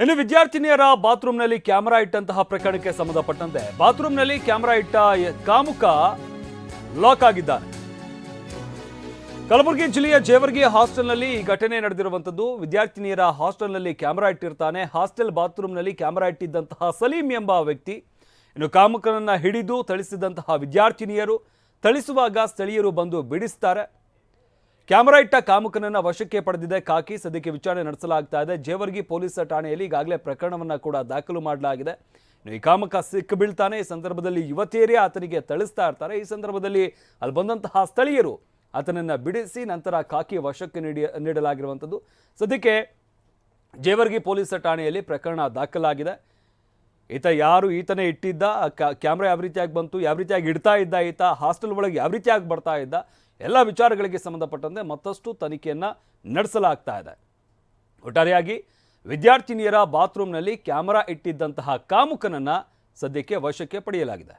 ಇನ್ನು ವಿದ್ಯಾರ್ಥಿನಿಯರ ಬಾತ್ರೂಮ್ನಲ್ಲಿ ಕ್ಯಾಮೆರಾ ಇಟ್ಟಂತಹ ಪ್ರಕರಣಕ್ಕೆ ಸಂಬಂಧಪಟ್ಟಂತೆ ಬಾತ್ರೂಮ್ನಲ್ಲಿ ಕ್ಯಾಮೆರಾ ಇಟ್ಟ ಕಾಮುಕ ಲಾಕ್ ಆಗಿದ್ದಾನೆ. ಕಲಬುರಗಿ ಜಿಲ್ಲೆಯ ಜೇವರ್ಗಿ ಹಾಸ್ಟೆಲ್ನಲ್ಲಿ ಈ ಘಟನೆ ನಡೆದಿರುವಂಥದ್ದು. ವಿದ್ಯಾರ್ಥಿನಿಯರ ಹಾಸ್ಟೆಲ್ನಲ್ಲಿ ಕ್ಯಾಮೆರಾ ಇಟ್ಟಿರ್ತಾನೆ. ಹಾಸ್ಟೆಲ್ ಬಾತ್ರೂಮ್ನಲ್ಲಿ ಕ್ಯಾಮೆರಾ ಇಟ್ಟಿದ್ದಂತಹ ಸಲೀಂ ಎಂಬ ವ್ಯಕ್ತಿ. ಇನ್ನು ಕಾಮುಕನನ್ನು ಹಿಡಿದು ಥಳಿಸಿದಂತಹ ವಿದ್ಯಾರ್ಥಿನಿಯರು ಥಳಿಸುವಾಗ ಸ್ಥಳೀಯರು ಬಂದು ಬಿಡಿಸ್ತಾರೆ. ಕ್ಯಾಮೆರಾ ಇಟ್ಟ ಕಾಮುಕನನ್ನ ವಶಕ್ಕೆ ಪಡೆದಿದೆ. ಕಾಕಿ ಸದ್ಯಕ್ಕೆ ವಿಚಾರಣೆ ನಡೆಸಲಾಗ್ತಾ ಇದೆ. ಜೇವರ್ಗಿ ಪೊಲೀಸ್ ಠಾಣೆಯಲ್ಲಿ ಈಗಾಗಲೇ ಪ್ರಕರಣವನ್ನ ಕೂಡ ದಾಖಲು ಮಾಡಲಾಗಿದೆ. ಈ ಕಾಮಕ ಸಿಕ್ಕು ಬೀಳ್ತಾನೆ. ಈ ಸಂದರ್ಭದಲ್ಲಿ ಯುವತಿಯರೇ ಆತನಿಗೆ ಥಳಿಸ್ತಾ ಇರ್ತಾರೆ. ಈ ಸಂದರ್ಭದಲ್ಲಿ ಅಲ್ಲಿ ಬಂದಂತಹ ಸ್ಥಳೀಯರು ಆತನನ್ನ ಬಿಡಿಸಿ ನಂತರ ಕಾಕಿ ವಶಕ್ಕೆ ನೀಡಿ, ನೀಡಲಾಗಿರುವಂಥದ್ದು. ಸದ್ಯಕ್ಕೆ ಜೇವರ್ಗಿ ಪೊಲೀಸ್ ಠಾಣೆಯಲ್ಲಿ ಪ್ರಕರಣ ದಾಖಲಾಗಿದೆ. ಈತ ಯಾರು, ಈತನೇ ಇಟ್ಟಿದ್ದ ಕ್ಯಾಮ್ರಾ ಯಾವ ರೀತಿಯಾಗಿ ಬಂತು, ಯಾವ ರೀತಿಯಾಗಿ ಇಡ್ತಾ ಇದ್ದ, ಈತ ಹಾಸ್ಟೆಲ್ ಒಳಗೆ ಯಾವ ರೀತಿಯಾಗಿ ಬರ್ತಾ ಇದ್ದ ಎಲ್ಲ ವಿಚಾರಗಳಿಗೆ ಸಂಬಂಧಪಟ್ಟಂತೆ ಮತ್ತಷ್ಟು ತನಿಖೆಯನ್ನು ನಡೆಸಲಾಗ್ತಾ ಇದೆ. ಒಟ್ಟಾರೆಯಾಗಿ ವಿದ್ಯಾರ್ಥಿನಿಯರ ಬಾತ್ರೂಮ್ನಲ್ಲಿ ಕ್ಯಾಮರಾ ಇಟ್ಟಿದ್ದಂತಹ ಕಾಮುಕನನ್ನು ಸದ್ಯಕ್ಕೆ ವಶಕ್ಕೆ ಪಡೆಯಲಾಗಿದೆ.